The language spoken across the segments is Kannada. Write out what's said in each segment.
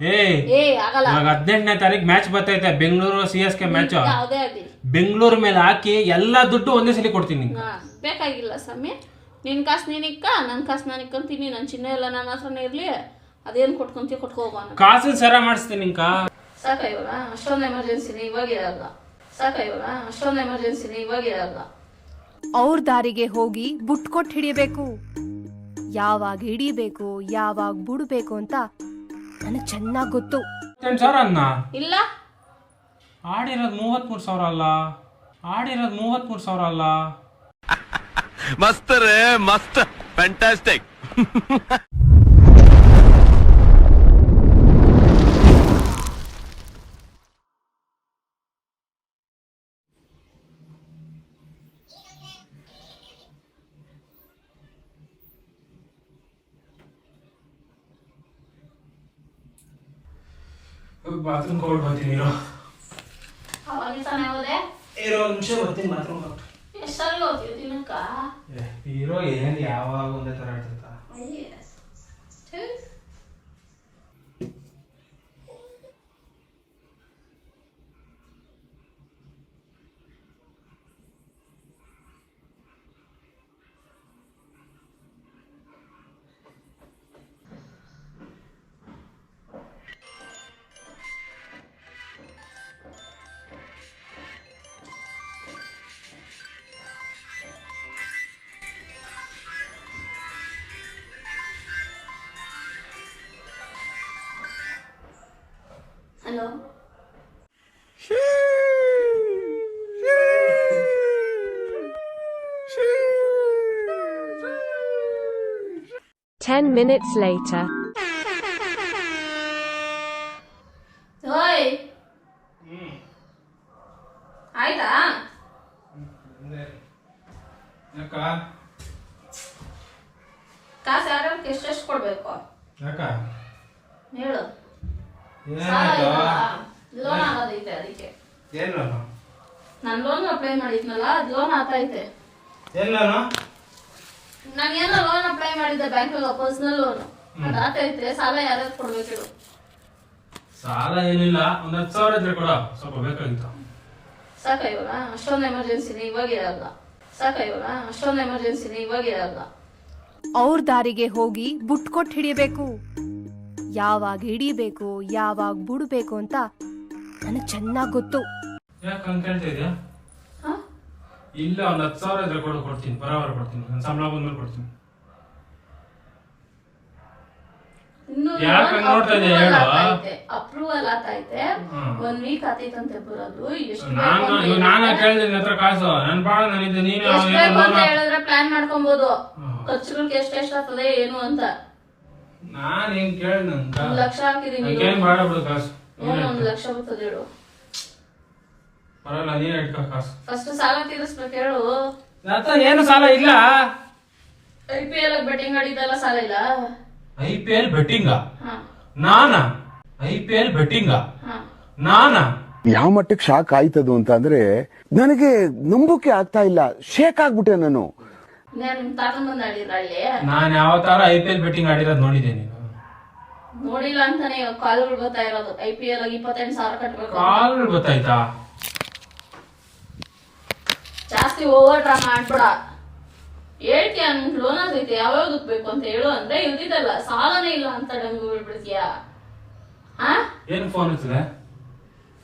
ಏ ಏ ಆಗಲ್ಲ. ಇವಾಗ ಹದಿನೆಂಟನೇ ತಾರೀಕು ಮ್ಯಾಚ್ ಬರ್ತೈತೆ Bengaluru C S K match ಯಾವುದೇ ಆಗಲಿ. ಬೆಂಗಳೂರು ಮೇಲೆ ಹಾಕಿ ಎಲ್ಲಾ ದುಡ್ಡು ಒಂದೇ ಸಲ ಕೊಡ್ತೀನಿ ನಿಂಗೆ. ಹಾ ಬೇಕಾಗಿಲ್ಲ ಸ್ವಾಮಿ. ನಿನ್ ಕಾಸು ನೀನಿಕ್ಕ ನನ್ನ ಕಾಸು ನಾನು ಇಕ್ಕಂತೀನಿ ನನ್ನ ಚಿನ್ನ ಎಲ್ಲ ನನ್ನ ಹತ್ರನೇ ಇರ್ಲಿ. ಅದೇನು ಕೊಟ್ಕೊಂತೀವಿ ಕೊಟ್ಕೋ ಕಾಸು ಸರ ಮಾಡಿಸ್ತೀನಿ ನಿಂಕ ಸಾಕ ಇವಾಗ ಅಷ್ಟೊಂದು ಎಮರ್ಜೆನ್ಸಿನೇ ಇವಾಗ ಇರಲ್ಲ. ಸಾಕ ಇವಾಗ ಅಷ್ಟೊಂದು ಎಮರ್ಜೆನ್ಸಿನೇ ಇವಾಗ ಇರಲ್ಲ. ಅವ್ರ ದಾರಿಗೆ ಹೋಗಿ ಬುಟ್ ಕೊಟ್ಟು ಹಿಡಿಯಬೇಕು ಯಾವಾಗ ಹಿಡಿಬೇಕು ಯಾವಾಗ ಬಿಡಬೇಕು ಅಂತ ನನಗೆ ಚೆನ್ನಾಗಿ ಗೊತ್ತು. ಎಂಟು ಸಾವಿರ ಅನ್ನ? ಇಲ್ಲ. ಆಡಿರೋದು ಮೂವತ್ತ್ಮೂರು ಸಾವಿರ ಅಲ್ಲ? ಆಡಿರೋದು ಮೂವತ್ತ್ಮೂರು ಸಾವಿರ ಅಲ್ಲ? ಮಸ್ತ್ ರೇ ಮಸ್ತ್. ಫ್ಯಾಂಟಾಸ್ಟಿಕ್ ಬಾತ್ರೂಮ್ ಕೋಡ್ ಬರ್ತೀನಿ ಇರೋ. ಅವಾಗ ತಾನೇ ಹೋದೆ? ಇರೋ ನಿಮಿಷ ಬರ್ತೀನಿ ಬಾತ್ರೂಮ್ ಎಷ್ಟು ಸಲ ಹೋಗ್ತೀವಿ ದಿನಕ್ಕ ಇರೋ ಏನ್ ಯಾವಾಗ ಒಂದೇ ಥರ ಹಲೋ. ಟೆನ್ ಮಿನಿಟ್ಸ್ ಲೇಟರ್ ಓಯ್. ಆಯ್ತಾ? ಯಾಕ? ಕಾಸು ಯಾರ್ಯಾರಿಗೆ ಎಷ್ಟೆಷ್ಟು ಕೊಡ್ಬೇಕು. ಯಾಕ? ಹೇಳು. ಲೋನ್ ಆಗೋದೈತೆ ಅದಕ್ಕೆ. ಏನು ನಾನು ಲೋನ್ ಅಪ್ಲೈ ಮಾಡಿದ್ನಲ್ಲ ಅದು ಲೋನ್ ಆಗ್ತೈತೆ. ಎಲ್ಲಾನು ನಾನು ಏನೋ ಲೋನ್ ಅಪ್ಲೈ ಮಾಡಿದ್ದೆ ಬ್ಯಾಂಕಲ್ಲಿ ಪರ್ಸನಲ್ ಲೋನ್. ಅದು ಆಗ್ತೈತೆ ಸಾಲ ಯಾರ್ಯಾರು ಕೊಡ್ಬೇಕು ಹೇಳು. ಸಾಲ ಏನಿಲ್ಲ ಒಂದ್ ಹತ್ತು ಸಾವಿರ ಇದ್ರೆ ಕೊಡ ಸ್ವಲ್ಪ ಬೇಕಾಗಿತ್ತು. ಸಾಕ ಇವಾಗ ಅಷ್ಟೊಂದು ಎಮರ್ಜೆನ್ಸಿನೇ ಇವಾಗ ಇರಲ್ಲ ಸಾಕ ಇವಾಗ ಅಷ್ಟೊಂದು ಎಮರ್ಜೆನ್ಸಿನೇ ಇವಾಗ ಇರಲ್ಲ ಅವ್ರ ದಾರಿಗೆ ಹೋಗಿ ಬುಟ್ ಕೊಟ್ಟು ಹಿಡಿಯಬೇಕು ಯಾವಾಗ ಹಿಡಿಬೇಕು ಯಾವಾಗ ಬಿಡಬೇಕು ಅಂತ ನನಗೆ ಚೆನ್ನಾಗಿ ಗೊತ್ತು. ಯಾಕೆ ಹಂಗೆ ಕೇಳ್ತಾ ಇದೆಯಾ? ಇಲ್ಲ ಒಂದು ಹತ್ತು ಸಾವಿರ ಇದ್ರೆ ಕೊಡು ಕೊಡ್ತೀನಿ. ಬರೋವರ ಕೊಡ್ತೀನಿ. ನನ್ನ ಸಂಬಳ ಬಂದ್ಮೇಲೆ ಕೊಡ್ತೀನಿ. ಇನ್ನು ಯಾಕ್ ಹಂಗ್ ನೋಡ್ತಾ ಇದೀಯ? ಹೇಳು? ಅಪ್ರೂವಲ್ ಆತೈತೆ. ಹ್ಮ್. ಒಂದ್ ವೀಕ್ ಆತೈತಂತೆ ಬರೋದು. ಎಷ್ಟು ನಾನು ಬೇಕು ಅಂತ ಇವಾಗ ನಾನು ಹೇಳಿದ್ರೆ- ಕೇಳಿದೆ ನಿನ್ನ ಹತ್ರ ಕಾಸು. ನನ್ನ ಪಾಡ ನಾನಿದ್ದೆ ನೀನು ಎಷ್ಟ್ ಬೇಕು ಅಂತ ಹೇಳಿದ್ರೆ ಪ್ಲಾನ್ ಮಾಡ್ಕೊಬಹುದು ಹ್ಮ್. ಖರ್ಚುಗಳಿಗೆ ಎಷ್ಟೆಷ್ಟಾಗ್ತದೆ ಎಷ್ಟ್ ಏನು ಅಂತ. ನಾನು ಏನ್ ನಂಗ ಒಂದ್ ಲಕ್ಷ ಹಾಕಿದೀನಿ ನನಗೇನ್ ಬೇಡ ಬಿಡು ಕಾಸು? ಏನು ಒಂದ್ ಲಕ್ಷ ಬರ್ತದೆ ಹೇಳು. ಬರಲ್ಲ ನೀನ್ ಇಟ್ಕೋ ಕಾಸು. ಫಸ್ಟ್ ಸಾಲ ತೀರಿಸ್ಬೇಕು ಹೇಳು. ನನ್ನ ಏನು ಸಾಲ ಇಲ್ಲ? ಐ ಪಿ ಎಲ್ ಬೆಟ್ಟಿಂಗ್ ಆಡಿದ್ದೆಲ್ಲ ಸಾಲ ಇಲ್ಲ? ಐ ಪಿ ಎಲ್ ಬೆಟ್ಟಿಂಗ ಹಾ. ನಾನ? ಐ ಪಿ ಎಲ್ ಬೆಟ್ಟಿಂಗ ನಾನ? ಯಾವ ಮಟ್ಟಕ್ಕೆ ಶಾಕ್ ಆಯ್ತದು ಅಂತ ಅಂದ್ರೆ ನನಗೆ ನಂಬಿಕೆ ಆಗ್ತಾ ಇಲ್ಲ. ಶೇಕ್ ಆಗ್ಬಿಟ್ಟೆ ನಾನು. ನಾನು ತಾತನ್ ಬಂದ್ ಆಡಿದ್ರ ಅಲ್ಲಿ? ನಾನ್ ಯಾವ ತರ ಐ ಪಿ ಎಲ್ ಬೆಟ್ಟಿಂಗ್ ಆಡಿರೋದು ನೋಡಿದೆ ನೀನು ನೋಡಿಲ್ಲ ಅಂತಾನೆ ಕಾಲುಗಳು ಕಾಲ್ಗಳು ಬರ್ತಾ ಇರೋದು. ಐ ಪಿ ಎಲ್ ಇಪ್ಪತ್ತೆಂಟು ಸಾವಿರ ಕಟ್ಬೇಕು. ಕಾಲ್ ಗೊತ್ತಾಯ್ತಾ? ಜಾಸ್ತಿ ಓವರ್ ಡ್ರಾ ಮಾಡ್ಬೇಡ ಹೇಳ್ತೀಯ ನನ್ ಲೋನ್ ಆಗೈತೆ ಯಾವ್ಯಾವ್ದಕ್ ಬೇಕು ಅಂತ ಹೇಳು. ಅಂದ್ರೆ ಇದ್ದಿದ್ದಲ್ಲ ಸಾಲನೇ ಇಲ್ಲ ಅಂತ ಡಂಗು ಬಿಡ್ಬಿಡ್ತೀಯ ಹಾ? ಏನ್ ಫೋನ್ ಹಚ್ಚಿದೆ?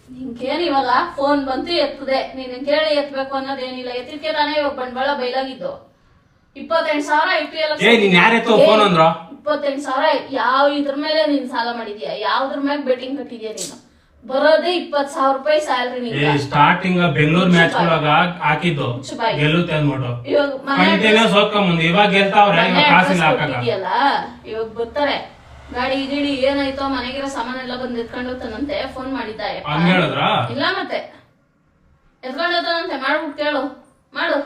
ನಿನ್ಗೇನ್ ಇವಾಗ? ಫೋನ್ ಬಂತು ಎತ್ತದೆ. ನೀನ್ ಕೇಳಿ ಎತ್ಬೇಕು ಅನ್ನೋದೇನಿಲ್ಲ. ಎತ್ತಿದ್ಕೆ ತಾನೇ ಇವಾಗ ಬಂಡವಾಳ ಬೈಲಾಗಿದ್ದು. ಇಪ್ಪತ್ತೆಂಟು ಸಾವಿರ ಐ ಪಿ ಎಲ್ ಏ, ನೀನ್ ಅಂದ್ರು? ಇಪ್ಪತ್ತೆಂಟು ಸಾವಿರ ಯಾವ ಇದ್ರ ಮೇಲೆ ನೀನ್ ಸಾಲ ಮಾಡಿದ್ಯಾ? ಯಾವ್ದ್ರ ಮೇಲೆ ಬೆಟ್ಟಿಂಗ್ ಕಟ್ಟಿದ್ಯಾ ನೀನು? ಬರೋದೇ ಇಪ್ಪತ್ ಸಾವಿರ ರೂಪಾಯಿ ಸ್ಯಾಲ್ರಿ ಏ ನಿಂಗೆ ಸ್ಟಾರ್ಟಿಂಗ್ ಬೆಂಗಳೂರು ಮ್ಯಾಚ್ ಒಳಗ ಹಾಕಿದ್ದು. ಗೆಲ್ಲುತ್ತೆ ಅಂದ್ಬಿಟ್ಟು. ಇವಾಗ ಗೆಲ್ತಾವ್ರೆ ಇವಾಗ ಕಾಸಿಲ್ಲ ಕೊಟ್ಟಿದ್ಯಲ್ಲ? ಇವಾಗ ಬರ್ತಾರೆ. ಗಾಡಿ ಗಿಡಿ ಏನಾಯ್ತೋ ಮನೆಗಿರೋ ಸಾಮಾನೆಲ್ಲ ಬಂದು ಎತ್ಕೊಂಡು ಹೋಗ್ತಾನಂತೆ ಫೋನ್ ಮಾಡಿದ್ದ ಯಪ್ಪ. ಹಂಗ್ ಹೇಳಿದ್ರ? ಇಲ್ಲ ಮತ್ತೆ. ಎತ್ಕೊಂಡು ಹೋಗ್ತಾನಂತೆ ಮಾಡ್ಬಿಟ್ಟು ಕೇಳು. ಮಾಡು.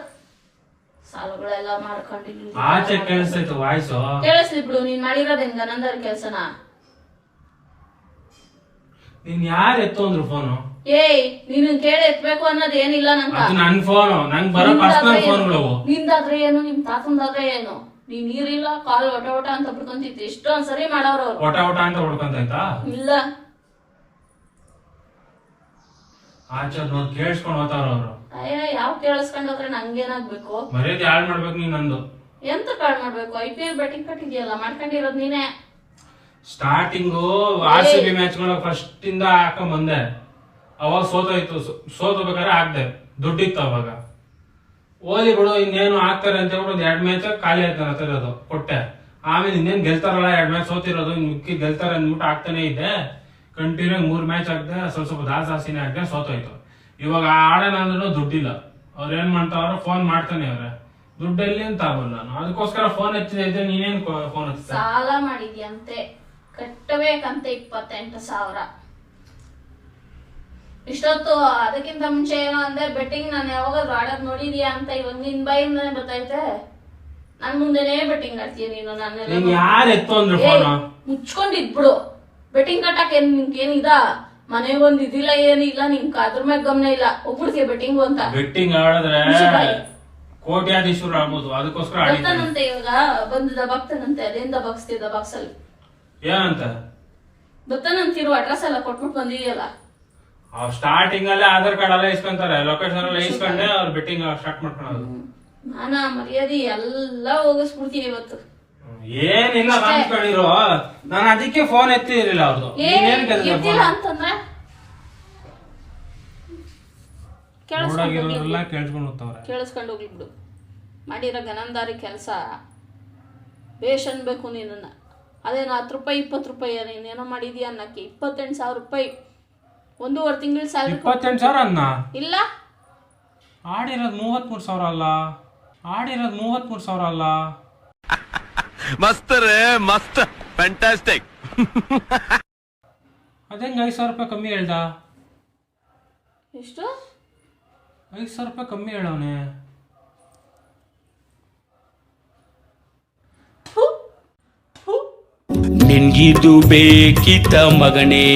ಸಾಲಗಳೆಲ್ಲ ಮಾಡ್ಕೊಂಡು ಇಲ್ಲಿ ಆಚೆ ಕೇಳಿಸ್ತೈತೆ ವಾಯ್ಸು. ಕೇಳಿಸ್ಲಿ ಬಿಡು ನೀನ್ ಮಾಡಿರೋದ್ ಹೆಂಗ ನಂದರ ಕೆಲ್ಸನ. ನೀನ್ ಯಾರು ಎತ್ತು ಅಂದ್ರು ಫೋನು ಏಯ್ ನೀನು ಕೇಳಿ ಎತ್ಬೇಕು ಅನ್ನೋದ್ ಏನಿಲ್ಲ ಅದು ನನ್ ಫೋನು ನಂಗ್ ಬರೋ ಪರ್ಸನಲ್ ಫೋನ್ಗಳು ನಿಂದಾದ್ರೆ ಏನು? ನಿಮ್ ತಾತಂದಾದ್ರೆ ಏನು? ನೀ ನೀರಿಲ್ಲ ಕಾಲ್ ಒಟ ಒಟ ಅಂತ ಬಿಡ್ಕೊಂತಿತ್ತು ಎಷ್ಟೊಂದ್ ಸರಿ ಮಾಡವ್ರ ಅವ್ರು. ಒಟ ಒಟ ಅಂತ ಹೊಡ್ಕೊಂತಾಯ್ತಾ ಇಲ್ಲ. ಆಚೆ ನೋಡಿ ಕೇಳಿಸ್ಕೊಂಡು ಹೋಗ್ತಾರ ಅವ್ರು. ಅಯ್ಯ ಯಾವ ಕೇಳಿಸ್ಕೊಂಡೋದ್ರೆ ನಂಗೇನಾಗ್ಬೇಕು? ಮರ್ಯಾದೆ ಹಾಳು ಮಾಡ್ಬೇಕು ನೀನ್ ನಂದು. ಎಂತ ಕಾಳ್ ಮಾಡ್ಬೇಕು? ಐ ಪಿ ಎಲ್ ಬ್ಯಾಟಿಂಗ್ ಕಟ್ಟಿದ್ಯಲ್ಲ ಮಾಡ್ಕೊಂಡಿರೋದ್ ನೀನೇ. ಸ್ಟಾರ್ಟಿಂಗು ಆರ್ ಸಿ ಬಿ ಮ್ಯಾಚ್ಗಳು ಫಸ್ಟ್ ಇಂದ ಹಾಕೊಂಡ್ ಬಂದೆ. ಅವಾಗ ಸೋತೋಯ್ತು. ಸೋತಬೇಕಾದ್ರೆ ಹಾಕ್ದೆ ದುಡ್ಡಿತ್ತು ಅವಾಗ. ಓದಿ ಬಿಡು ಇನ್ನೇನು ಹಾಕ್ತಾರೆ ಅಂತ ಹೇಳ್ಬಿಟ್ಟು ಒಂದ್ ಎರಡ್ ಮ್ಯಾಚ್ ಖಾಲಿ ಆಯ್ತು ಹತ್ತಿರೋದು ಹತ್ರ ಕೊಟ್ಟೆ. ಆಮೇಲೆ ಇನ್ನೇನ್ ಗೆಲ್ತಾರಲ್ಲ ಎರಡ್ ಮ್ಯಾಚ್ ಸೋತಿರೋದು ಇನ್ ಮಿಕ್ಕಿ ಗೆಲ್ತಾರೆ ಅಂದ್ಬಿಟ್ಟು ಆಗ್ತಾನೆ ಇದ್ದೆ ಕಂಟಿನ್ಯೂ ಮೂರ್ ಮ್ಯಾಚ್ ಆಗದೆ ಸ್ವಲ್ಪ ಸ್ವಲ್ಪ ದಾಸ ಜಾಸ್ತಿನೇ ಆಗದೆ ಸೋತೋಯ್ತು. ಇವಾಗ ಆಡೋಣ ಅಂದ್ರೂ ದುಡ್ಡಿಲ್ಲ. ಅವ್ರ ಏನ್ ಮಾಡ್ತಾವ್ರ ಫೋನ್ ಮಾಡ್ತಾನೆ ಅವ್ರೆ. ದುಡ್ಡೆಲ್ಲಿ ಅಂತ ಆಗೋಲ್ಲ ನಾನು. ಅದಕ್ಕೋಸ್ಕರ ಫೋನ್ ಹಚ್ಚಿದೆ ನೀನೇನ್ ಫೋನ್ ಹಚ್ಚ ಸಾಲ ಮಾಡಿದ್ಯಂತೆ. ಕಟ್ಟಬೇಕಂತೆ ಇಪ್ಪತ್ತೆಂಟು ಸಾವಿರ. ಇಷ್ಟೊತ್ತು ಅದಕ್ಕಿಂತ ಮುಂಚೆ ಏನೋ ಅಂದ್ರೆ ಬೆಟ್ಟಿಂಗ್ ನಾನು ಯಾವಾಗಾದ್ರೂ ಆಡೋದ್ ನೋಡಿದ್ಯಾ ಅಂತ ಇವಾಗ ನಿನ್ ಬಾಯಿಂದಾನೆ ಬರ್ತೈತೆ ನನ್ ಮುಂದೆನೇ ಬೆಟ್ಟಿಂಗ್ ಆಡ್ತೀಯ ನೀನು ನೀನ್ ಯಾರು ಎತ್ತು ಅಂದ್ರೆ ಮುಚ್ಕೊಂಡಿದ್ಬಿಡು ಬೆಟ್ಟಿಂಗ್ ಕಟ್ಟಕ್ ಏನ್ ನಿನ್ಗೇನಿದ ಮನೆಗ್ ಒಂದ್ ಇದಿಲ್ಲ ಏನಿಲ್ಲ ನಿಂಗ್ ಅದ್ರ ಮ್ಯಾಗ ಗಮನ ಇಲ್ಲ. ಒಬ್ಬರ್ಗೆ ಬೆಟ್ಟಿಂಗ್ ಅಂತ. ಬೆಟ್ಟಿಂಗ್ ಆಡಿದ್ರೆ ಮುಚ್ಚುಬಾಯಿ. ಕೋಟ್ಯಾಧೀಶರು ಆಗ್ಬೋದು ಅದಕ್ಕೋಸ್ಕರ ಆಡಿದ್ದಾನೆ. ಬರ್ತಾನಂತೆ ಇವಾಗ ಬಂದು ದಬಾಕ್ತಾನಂತೆ ಅದೇನ್ ಬಾಕ್ಸ್ ಅಲ್ಲಿ ಏನಂತ? ಭಕ್ತನಂತಿರುವ ಅಡ್ರೆಸ್ ಎಲ್ಲ ಕೊಟ್ಬಿಟ್ಟು ಬಂದಿದೆಯಲ್ಲ. ಸ್ಟಾರ್ಟಿಂಗ್ ಅಲ್ಲೇ ಆಧಾರ್ ಕಾರ್ಡ್ ಎಲ್ಲ ಇಸ್ಕೊಂತಾರೆ. ಲೊಕೇಶನ್ ಎಲ್ಲ ಇಸ್ಕೊಂಡೆ ಅವ್ರು ಬೆಟ್ಟಿಂಗ್ ಸ್ಟಾರ್ಟ್ ಮಾಡ್ಕೊಳೋದು. ಮಾನ ಮರ್ಯಾದೆ ಎಲ್ಲ ಹೋಗಿಸ್ಬಿಡ್ತೀನಿ ಇವತ್ತು. ಏನಿಲ್ಲ ಅನ್ಕೊಂಡಿರೋ ನಾನು ಅದಕ್ಕೆ ಫೋನ್ ಎತ್ತಿರಲಿಲ್ಲ ಅವ್ರದ್ದು ಏನ್ ನೀನೇನ್ ಅಂತಂದ್ರೆ? ಕೇಳಿಸ್ಕೊಂಡು ನೋಡಾಗಿರೋರೆಲ್ಲ ಕೇಳ್ಸ್ಕೊಂಡು ಹೋಗ್ತಾವ್ರೆ. ಕೇಳಿಸ್ಕೊಂಡು ಹೋಗ್ಲಿ ಬಿಡು. ಮಾಡಿರೋ ಗನಂದಾರಿ ಕೆಲಸ. ಬೇಷ್ ಅನ್ಬೇಕು ನೀನನ್ನ ಅದೇನು ಹತ್ತು ರೂಪಾಯಿ ಇಪ್ಪತ್ತು ರೂಪಾಯಿ ನೀನೇನೋ ಮಾಡಿದ್ಯಾ ಅನ್ನಕ್ಕೆ. ಇಪ್ಪತ್ತೆಂಟು ಸಾವಿರ ರೂಪಾಯಿ. ಒಂದೂವರೆ ತಿಂಗಳ ಸ್ಯಾಲ್ರಿ ಇಪ್ಪತ್ತೆಂಟು ಸಾವಿರ ಅನ್ನ? ಇಲ್ಲ. ಆಡಿರೋದು ಮೂವತ್ಮೂರು ಸಾವಿರ ಅಲ್ಲ? ಆಡಿರೋದು ಮೂವತ್ಮೂರು ಸಾವಿರ ಅಲ್ಲ? ಮಸ್ತ್ ರೇ ಮಸ್ತ್ ಫ್ಯಾಂಟಾಸ್ಟಿಕ್ ಅದೇಂಗೆ ಐದು ಸಾವಿರ ರೂಪಾಯಿ ಕಮ್ಮಿ ಹೇಳ್ದ? ಎಷ್ಟು? ಐದು ಸಾವಿರ ರೂಪಾಯಿ ಕಮ್ಮಿ ಹೇಳವನೆ ನಿನ್ಗಿದು ಬೇಕಿತ ಮಗನೇ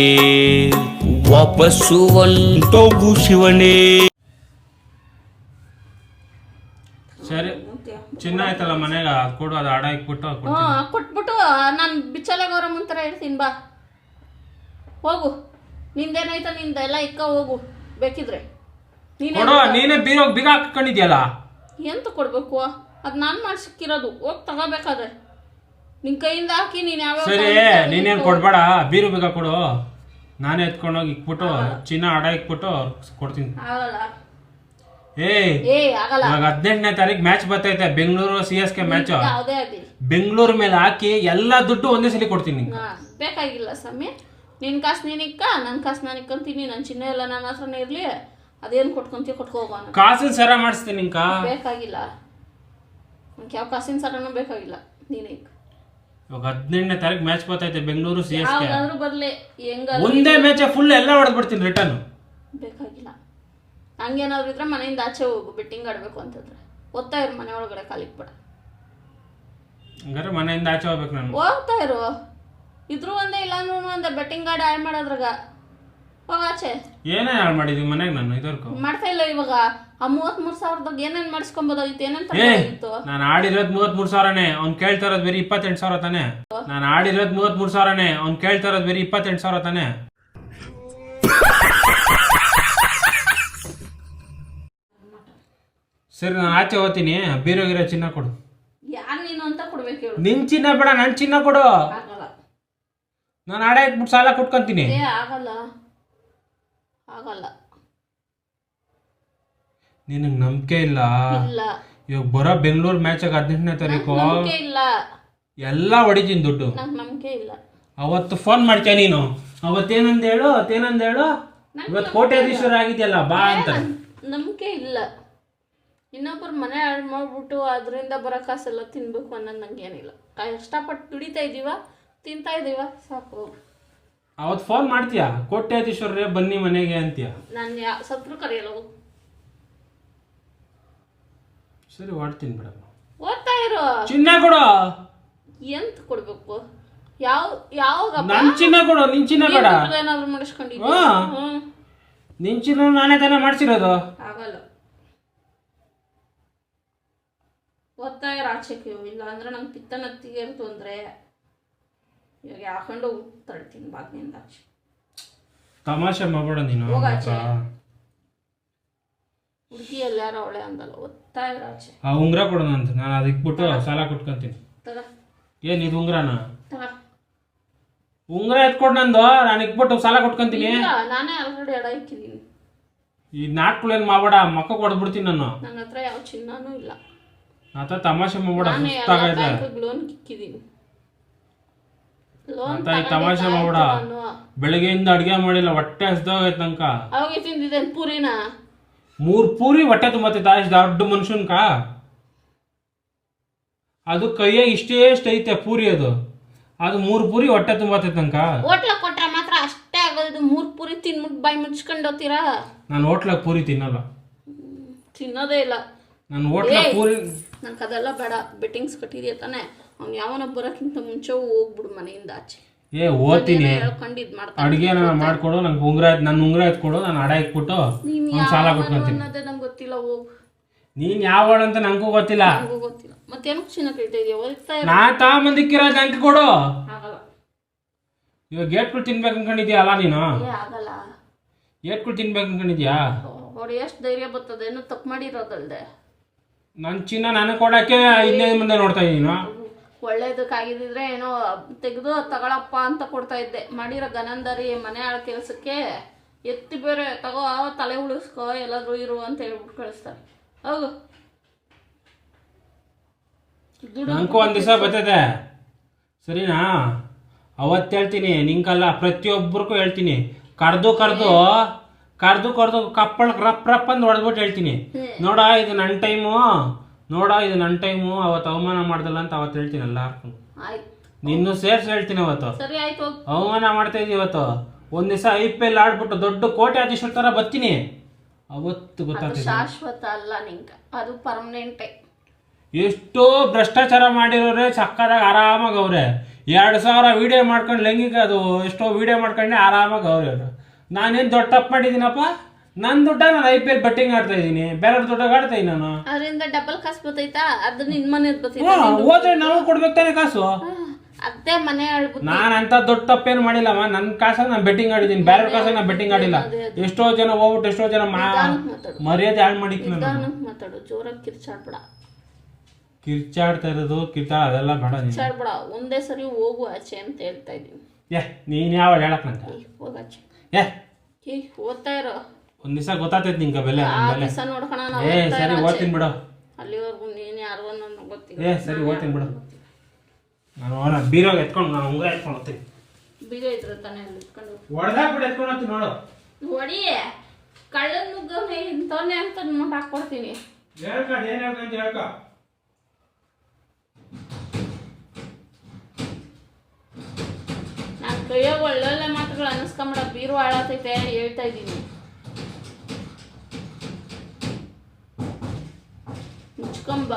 ವಾಪಸ್ಸು ಒಂಟೋಗು ಶಿವನೇ. ಸರಿ. ಚಿನ್ನ ಆಯ್ತಲ್ಲ ಮನೆಗೆ ಅದು ಕೊಡು ಅದು ಆಡ ಇಕ್ಬಿಟ್ಟು ಹ್ಞೂ ಕೊಟ್ಬಿಟ್ಟು ನಾನು ಬಿಚ್ಚಲ ಗೌರಮ್ಮನ ಥರ ಹೇಳ್ತೀನಿ ಬಾ. ಹೋಗು. ನಿಂದೇನಾಯ್ತ ನಿಂದೆಲ್ಲ ಇಕ್ಕ ಹೋಗು. ಬೇಕಿದ್ರೆ. ನೀನೇ ಕೊಡು ನೀನೇ ಬೀರೋಗ್ ಬೀಗ ಹಾಕೊಂಡಿದ್ಯಲ್ಲ ಎಂತ ಕೊಡ್ಬೇಕು? ಅದ್ ನಾನ್ ಮಾಡ್ಸಿಕ್ಕಿರೋದು. ಹೋಗ್ ತಗೋಬೇಕಾದ್ರೆ. ನಿನ್ ಕೈಯಿಂದ ಹಾಕಿ ನೀನ್ ಯಾವ ಸರಿ ನೀನೇನ್ ಕೊಡ್ಬೇಡ. ಬೀರು ಬೀಗ ಕೊಡು. ನಾನೇ ಎತ್ಕೊಂಡೋಗಿ ಇಕ್ಬಿಟ್ಟು ಚಿನ್ನ ಅಡ ಇಕ್ಬಿಟ್ಟು ಕೊಡ್ತೀನಿ. ಆಗಲ್ಲ. ಇವಾಗ ಹದಿನೆಂಟನೇ ತಾರೀಕು ಮ್ಯಾಚ್ ಬರ್ತೈತೆ Bengaluru C S K match Bengaluru ಮೇಲೆ ಹಾಕಿ ಎಲ್ಲಾ ದುಡ್ಡು ಒಂದೇ ಸಲ ಕೊಡ್ತೀನಿ ಬೇಕಾಗಿಲ್ಲ ಸ್ವಾಮಿ. ನಿನ್ ಕಾಸು ನೀನ್ ಇಕ್ಕ ನನ್ ಕಾಸು ನಾನು ಇಕ್ಕಂತೀನಿ ನನ್ ಚಿನ್ನ ಎಲ್ಲ ನನ್ನ ಹತ್ರನೇ ಇರ್ಲಿ. ಅದೇನ್ ಕೊಟ್ಕೊಂತೀವಿ ಕೊಟ್ಕೋ ಹೋಗೋಣ ಕಾಸಿನ ಸರ ಮಾಡಿಸ್ತೀನಿ ನಿಂಕ ಬೇಕಾಗಿಲ್ಲ. ನಂಗೆ ಯಾವ ಕಾಸಿನ ಸರನೂ ಬೇಕಾಗಿಲ್ಲ. ನೀನೇ ಇವಾಗ ಹದಿನೆಂಟನೇ ತಾರೀಕು ಮ್ಯಾಚ್ ಬರ್ತೈತೆ ಬೆಂಗಳೂರು ಸಿ ಎಸ್ ಕೆ ಯಾವ್ದಾದ್ರು ಬರ್ಲಿ. ಒಂದೇ ಮ್ಯಾಚ್ ಫುಲ್ ಎಲ್ಲ ಹೊಡೆದ್ಬಿಡ್ತೀನಿ ರಿಟರ್ನ್ ಬೇಕಾಗಿಲ್ಲ. ಹಂಗೇನಾದ್ರು ಇದ್ರೆ ಮನೆಯಿಂದ ಆಚೆ ಹೋಗು ಬೆಟ್ಟಿಂಗ್ ಆಡ್ಬೇಕು ಅಂತಂದ್ರೆ. ಓದ್ತಾ ಇರು ಮನೆ ಒಳಗಡೆ ಕಾಲಿಗೆ ಬಿಡ. ಹಂಗಾರೆ ಮನೆಯಿಂದ ಆಚೆ ಹೋಗ್ಬೇಕು ನಾನು. ಹೋಗ್ತಾ ಇರು. ಇದ್ರು ಒಂದೇ ಇಲ್ಲ ಅಂದ್ರೂ ಒಂದೇ ಬೆಟ್ಟಿಂಗ್ ಗಾಡಿ ಆಡ್ ಮಾಡೋದ್ರಾಗ. ಹೋಗ ಆಚೆ. ಏನೇ ಹಾಳು ಮಾಡಿದೀವಿ ಮನೆಗೆ ನಾನು ಇದರ್ಕು ಮಾಡ್ತಾ ಇಲ್ಲ ಇವಾಗ? ಆ ಮೂವತ್ಮೂರು ಸಾವಿರದಾಗ ಏನೇನ್ ಮಾಡಿಸ್ಕೊಂಬೋದಾಗಿತ್ತು ಏನಂತ ಏ ತಗೋದಾಗಿತ್ತು ನಾನು ಆಡಿರೋದ್ ಮೂವತ್ ಮೂರ್ ಸಾವಿರನೇ ಅವ್ನ್ ಕೇಳ್ತಾ ಇರೋದ್ ಬೇರೆ ಇಪ್ಪತ್ತೆಂಟು ಸಾವಿರ ತಾನೆ. ನಾನು ಆಡಿರೋದ್ ಮೂವತ್ ಮೂರ್ ಸಾವಿರನೇ ಅವ್ನ್ ಕೇಳ್ತಾ ಇರೋದ್ ಬೇರೆ ಇಪ್ಪತ್ತೆಂಟು ಸಾವಿರ ತಾನೆ. ಸರಿ ನಾನು ಆಚೆ ಹೋಗ್ತೀನಿ. ಬೀರೋಗಿರೋ ಚಿನ್ನ ಕೊಡು. ಯಾರು ನೀನು ಅಂತ ಕೊಡ್ಬೇಕು ಹೇಳು. ನಿನ್ ಚಿನ್ನ ಬೇಡ ನನ್ ಚಿನ್ನ ಕೊಡು. ಆಗಲ್ಲ. ನಾನು ಆಡ ಇಟ್ಬಿಟ್ಟು ಸಾಲ ಕೊಟ್ಕೊಂತೀನಿ. ಏ ಆಗಲ್ಲ. ಆಗಲ್ಲ. ನಿನಗ್ ನಂಬಿಕೆ ಇಲ್ಲ. ಇಲ್ಲ. ಇವಾಗ ಬರೋ ಬೆಂಗಳೂರು ಮ್ಯಾಚ್ ಹದಿನೆಂಟನೇ ತಾರೀಕು. ನಂಬಿಕೆ ಇಲ್ಲ. ಎಲ್ಲ ಹೊಡಿತೀನಿ ದುಡ್ಡು. ನಂಗೆ ನಂಬಿಕೆ ಇಲ್ಲ. ಅವತ್ತು ಫೋನ್ ಮಾಡ್ತೀಯ ನೀನು? ಅವತ್ತೇನಂದ ಹೇಳು ಅವತ್ತೇನಂದ ಹೇಳು? ಇವತ್ತು ಕೋಟ್ಯಾಧೀಶ್ವರ ಆಗಿದೆಯಲ್ಲ ಬಾ ಅಂತ. ನಂಬಿಕೆ ಇಲ್ಲ. ಇನ್ನೊಬ್ಬರು ಮನೆ ಹಾಳು ಮಾಡ್ಬಿಟ್ಟು ಅದರಿಂದ ಬರೋ ಕಾಸೆಲ್ಲ ತಿನ್ಬೇಕು ಅನ್ನೋದು ನಂಗೇನಿಲ್ಲ. ಕಷ್ಟಪಟ್ಟು ದುಡಿತಾ ಇದೀವ ತಿಂತಾ ಇದೀವ ಸಾಕು. ಅವತ್ತು ಫೋನ್ ಮಾಡ್ತೀಯಾ? ಕೋಟ್ಯಾಧೀಶ್ವರರೇ ಬನ್ನಿ ಮನೆಗೆ ಅಂತೀಯ? ನಾನು ಯಾ ಸತ್ರು ಕರೆಯಲ್ಲ ಹೋಗು. ಸರಿ ಹೊಡ್ತೀನಿ ಬಿಡಮ್ಮ. ಓದ್ತಾ ಇರೋ. ಚಿನ್ನ ಕೊಡು. ಎಂತ ಕೊಡ್ಬೇಕು? ಯಾವ ಯಾವಾಗ ನನ್ ಚಿನ್ನ ಕೊಡು ನಿನ್ ಚಿನ್ನ ಬೇಡ. ಏನಾದ್ರು ಮಾಡಿಸ್ಕೊಂಡಿದ್ಯಾ? ಹಾ. ಹ್ಮ್. ನಿನ್ ಚಿನ್ನ ನಾನೇ ತಾನೇ ಮಾಡ್ಸಿರೋದು? ಆಗಲ್ಲ. ಒತ್ತಾಯ ಆಚೆಗೆ ಇಲ್ಲ ಅಂದ್ರೆ ನಂಗೆ ಪಿತ್ತನತ್ತಿಗೆ ತೊಂದರೆ? ಇವಾಗ ಹಾಕೊಂಡು ತಳ್ತೀನಿ ಬಾಗಿನಿಂದ ಆಚೆ. ತಮಾಷೆ ಮಾಡಬೇಡ ನೀನು. ಹುಡುಗಿ ಎಲ್ಲಾರ ಅವಳೆ ಅಂದಲ್ಲ ಒತ್ತಾಯ ಆಚೆ ಆ ಉಂಗ್ರ ಕೊಡೋಣ ಅಂತ ನಾನು ಅದಕ್ಕೆ ಬಿಟ್ಟು ಸಾಲ ಕೊಟ್ಕೊಂತೀನಿ. ಏನ್ ಇದು ಉಂಗ್ರನ? ಉಂಗ್ರ ಎತ್ಕೊಡ್ ನಂದು ನಾನು ಇಕ್ಬಿಟ್ಟು ಸಾಲ ಕೊಟ್ಕೊಂತೀನಿ. ನಾನೇ ಆಲ್ರೆಡಿ ಎಡ ಇಕ್ಕಿದ್ದೀನಿ ಈ ನಾಟ್ಗಳೇನು ಮಾಡಬೇಡ ಮಕ್ಕ ಕೊಡ್ಬಿಡ್ತೀನಿ ನಾನು. ನನ್ನ ಹತ್ರ ಯಾವ ಚಿನ್ನನೂ ಇಲ್ಲ. ಆತ ತಮಾಷೆ ಮಾಡ್ಬೇಡ ಸುಸ್ತಾಗೈತೆ ಲೋನ್ ಲೋನ್ ಈ ತಮಾಷೆ ಮಾಡ್ಬೇಡ ಬೆಳಗ್ಗೆಯಿಂದ ಅಡ್ಗೆ ಮಾಡಿಲ್ಲ ಹೊಟ್ಟೆ ಹಸ್ದೋಗೈತೆ ನಂಕ. ಅವಾಗ ಪೂರಿನ? ಮೂರ್ ಪೂರಿ ಹೊಟ್ಟೆ ತುಂಬತ್ತೆ ತಾಯಿ ದೊಡ್ಡ ಮನುಷ್ಯನ್ಕ. ಅದು ಕೈಯಾಗ ಇಷ್ಟೇ ಇಷ್ಟ ಐತೆ ಪೂರಿ ಅದು. ಅದು ಮೂರ್ ಪೂರಿ ಹೊಟ್ಟೆ ತುಂಬತ್ತೈತೆ ನಂಕ. ಹೋಟ್ಲ ಕೊಟ್ರೆ ಮಾತ್ರ ಅಷ್ಟೇ ಆಗೋದು ಮೂರು ಪೂರಿ ತಿನ್ಬಿಟ್ಟು ಬಾಯಿ ಮುಚ್ಕೊಂಡು ಹೋಗ್ತೀರಾ? ನಾನು ಹೋಟ್ಲಾಗ ಪೂರಿ ತಿನ್ನಲ್ಲ. ತಿನ್ನೋದೇ ಇಲ್ಲ. ನಾನು ಹೋಟ್ಲ! ಪೂರಿ ನನಗೆ ಅದೆಲ್ಲ ಬೇಡ. ಬೆಟ್ಟಿಂಗ್ಸ್ ಕಟ್ಟಿದ್ಯಾ ತಾನೆ? ಅವ್ನು ಯಾವನ ಬರೋಕ್ಕಿಂತ ಮುಂಚೆ ಹೋಗ್ಬಿಡು ಮನೆಯಿಂದ ಆಚೆ. ಏ ಓದ್ತೀನಿ. ಹೇಳ್ಕೊಂಡು ಇದು ಮಾಡ್ತಾನೆ ಅಡ್ಗೆ ನಾನು ಮಾಡ್ಕೊಡು ನಂಗೆ ಉಂಗ್ರ ನನ್ನ ಉಂಗ್ರ ಎತ್ಕೊಡು ನಾನು ಅಡ ಇಟ್ಬಿಟ್ಟು ನೀನು ಅವ್ನು ಸಾಲ ಕೊಟ್ಕೊಂತೀನಿ. ಅನ್ನೋದೇ ನಂಗೆ ಗೊತ್ತಿಲ್ಲ ಹೋಗು. ನೀನ್ ಯಾವ ಅಂತ ನನಗೂ ಗೊತ್ತಿಲ್ಲ. ನನಗೂ ಗೊತ್ತಿಲ್ಲ. ಮತ್ತೇನಕ್ಕೆ ಚಿನ್ನ ಕೇಳ್ತಾ ಇದೆಯಾ? ಓದ್ತಾ ನಾ ತಾ ತಗೊಂಬಂದಿಕ್ಕಿರೋ ನಂಗೆ ಕೊಡು. ಆಗಲ್ಲ. ಇವಾಗ ಗೇಟ್ಗಳು ತಿನ್ಬೇಕು ಅನ್ಕೊಂಡಿದ್ಯಲ್ಲ ನೀನು? ಏ ಆಗಲ್ಲ. ಗೇಟ್ಗಳು ತಿನ್ಬೇಕು ಅನ್ಕೊಂಡಿದ್ಯಾ ಅವ್ರು ಎಷ್ಟು ಧೈರ್ಯ ಬರ್ತದೆ. ಏನೋ ತಪ್ಪು ಮಾಡಿರೋದಲ್ದೆ. ನನ್ನ ಚಿನ್ನ ನನಗೆ ಕೊಡಕ್ಕೆ ಇಲ್ಲೇ ಮುಂದೆ ನೋಡ್ತಾ ಇದ್ದೀನಿ. ಒಳ್ಳೇದಕ್ಕಾಗಿದ್ದಿದ್ರೆ ಏನೋ ತೆಗೆದು ತಗೊಳಪ್ಪ ಅಂತ ಕೊಡ್ತಾ ಇದ್ದೆ. ಮಾಡಿರೋ ಗನಂದರಿ ಮನೆ ಆಳ ಕೆಲಸಕ್ಕೆ ಎತ್ತಿ ಬೇರೆ ತಗೋ ತಲೆ ಉಳಿಸ್ಕೋ ಎಲ್ಲಾದ್ರೂ ಇರು ಅಂತ ಹೇಳ್ಬಿಟ್ಟು ಕಳಿಸ್ತಾರೆ. ಹೌದು. ನನಗೂ ನಂಗೂ ಒಂದ್ ದಿವಸ ಬರ್ತದೆ ಸರಿನಾ? ಅವತ್ತು ಹೇಳ್ತೀನಿ ನಿಂಕಲ್ಲ ಪ್ರತಿಯೊಬ್ಬರಿಗೂ ಹೇಳ್ತೀನಿ. ಕರ್ದು ಕರ್ದು ಕರ್ದು ಕರ್ದು ಕಪ್ಪಳ ರಪ್ ರಪ್ ಅಂತ ಹೊಡೆದ್ಬಿಟ್ಟು ಹೇಳ್ತೀನಿ. ನೋಡ ಇದು ನನ್ನ ಟೈಮು. ನೋಡ ಇದು ನನ್ನ ಟೈಮು. ಅವತ್ತು ಅವಮಾನ ಮಾಡ್ದಲ್ಲ ಅಂತ ಅವತ್ತು ಹೇಳ್ತೀನಿ ಎಲ್ಲಾರ್ಗೂ. ನಿನ್ನೂ ಸೇರ್ಸಿ ಹೇಳ್ತೀನಿ ಅವತ್ತು. ಅವಮಾನ ಮಾಡ್ತಾ ಇದೀವಿ ಇವತ್ತು. ಒಂದ್ ದಿವಸ ಐ ಪಿ ಎಲ್ ಆಡ್ಬಿಟ್ಟು ದೊಡ್ಡ ಕೋಟೆ ಅಧೀಶ್ವರ ತರ ಬರ್ತೀನಿ. ಅವತ್ತು ಅದು ಗೊತ್ತಾಗ್ತದೆ ಶಾಶ್ವತ ಅಲ್ಲ ನಿಂಗೆ. ಅದು ಪರ್ಮನೆಂಟ್ ಎಷ್ಟೋ ಭ್ರಷ್ಟಾಚಾರ ಮಾಡಿರೋರೆ ಸಕ್ಕದಾಗ ಆರಾಮಾಗಿ ಅವ್ರೆ. ಎರಡು ಸಾವಿರ ವಿಡಿಯೋ ಮಾಡ್ಕೊಂಡು ಲೈಂಗಿಕ ಅದು ಎಷ್ಟೋ ವಿಡಿಯೋ ಮಾಡ್ಕೊಂಡೆ ಆರಾಮಾಗಿ ಅವ್ರೆ ಅವರು. ನಾನೇನು ದೊಡ್ಡ ಟಪ್ ಮಾಡಿದ್ದೀನಪ್ಪ? ನನ್ನ ದುಡ್ಡ ನಾನು ಐ ಪಿ ಎಲ್ ಬೆಟ್ಟಿಂಗ್ ಆಡ್ತಾ ಇದೀನಿ ಬೇರೆ ದುಡ್ಡ ಆಡ್ತಾ ಇದ್ದೀನಿ ನಾನು. ಅದರಿಂದ ಡಬಲ್ ಕಾಸು ಬರ್ತೈತಾ ಅದು ನಿನ್ ಮನೆ ಬರ್ತೈತೆ ಹ್ಮ್, ಹೋದ್ರೆ ನಾವು ಕೊಡ್ಬೇಕು ತಾನೆ ಕಾಸು. ಅದೇ ಮನೆ ಆಳ್ಬಿಟ್ಟು. ನಾನು ಅಂತ ದೊಡ್ಡ ತಪ್ಪೇನು ಮಾಡಿಲ್ಲಮ್ಮ ನನ್ನ ಕಾಸಾಗ ನಾನು ಬೆಟ್ಟಿಂಗ್ ಆಡಿದ್ದೀನಿ. ಬೇರೆ ಕಾಸಾಗ ನಾನು ಬೆಟ್ಟಿಂಗ್ ಆಡಿಲ್ಲ. ಎಷ್ಟೋ ಜನ ಹೋಗ್ಬಿಟ್ಟು ಎಷ್ಟೋ ಜನ ಮಾ ಮಾತಾಡು. ಮರ್ಯಾದೆ ಹಾಳು ಮಾಡಿಕ್ಕಿಲ್ಲ ನಾನು. ಮಾತಾಡು. ಜೋರಾಗಿ ಕಿರ್ಚಾಡ್ಬೇಡ. ಕಿರ್ಚಾಡ್ತಾ ಇರೋದು ಕಿರ್ಚಾ ಅದೆಲ್ಲ ಬೇಡ ನೀನು. ಕಿರ್ಚಾಡ್ಬೇಡ. ಒಂದೇ ಸರಿ ಹೋಗು ಆಚೆ ಅಂತ ಹೇಳ್ತಾ ಇದೀನಿ ಏ ನೀನು ಯಾವಾಗ ಹೇಳಕ್ ಹೋಗಾಚೆ ಏ. ಏ ಓದ್ತಾ ಇರೋ. ಒಂದ್ ದಿವಸ ಗೊತ್ತಾಗ್ತೈತೆ ನಿಂಗೆ ಬೆಲೆ ಆ ನನ್ ಬೆಲೆ. ದಿವಸ ನೋಡ್ಕೊಳ ಏ ಸರಿ ಓದ್ತೀನಿ ಬಿಡು. ಅಲ್ಲಿವರೆಗೂ ನೀನು ಯಾರು ಅನ್ನೋದು ಗೊತ್ತಿಲ್ಲ. ಏ ಸರಿ ಓದ್ತೀನಿ ಬಿಡು. ನಾನು ಬೀರೋಗ ಎತ್ಕೊಂಡು ನಾನು ಉಂಗ್ರ ಎತ್ಕೊಂಡು ಹೋಗ್ತೀನಿ. ಬೀಗ ಇದ್ರೆ ತಾನೇ ಅಲ್ಲಿ ಇಟ್ಕೊಂಡು ಹೊಡೆದಾಕ್ಬಿಟ್ಟು ಎತ್ಕೊಂಡು ಹೋಗ್ತೀನಿ ನೋಡು. ಹೊಡಿ. ಕಳ್ಳನ ಇಂಥವ್ನೆ ಅಂತ ನೋಡಿ ಹಾಕ್ಕೊಡ್ತೀನಿ. ಹೇಳ್ಕ ಏನು ಹೇಳ್ಕೊಂತ ಹೇಳ್ಕ ನಾನು ಕೈಯಾಗ ಒಳ್ಳೊಳ್ಳೆ ಮಾತುಗಳು ಅನ್ನಿಸ್ಕೊಂಬಿಡ ಬೀರು ಹಾಳಾತೈತೆ ಹೇಳ್ತಾ ಇದ್ದೀನಿ. ಮುಚ್ಕೊಂಬ.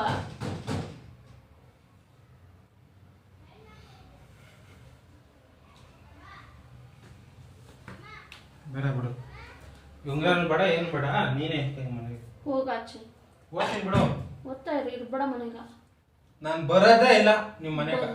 ಬೇಡ ಬಿಡು. ಉಂಗ್ರ ಬೇಡ ಏನು ಬೇಡ ನೀನೇ ಎತ್ಕೊಂಡು ಮನೆಗೆ. ಹೋಗಾಚೆ ಓದ್ತೀನಿ ಬಿಡು. ಓದ್ತಾ ಇರಿ ಇರ್ಬೇಡ ಮನೆಗ. ನಾನು ಬರೋದೇ ಇಲ್ಲ ನಿಮ್ಮ ಮನೆಗೆ.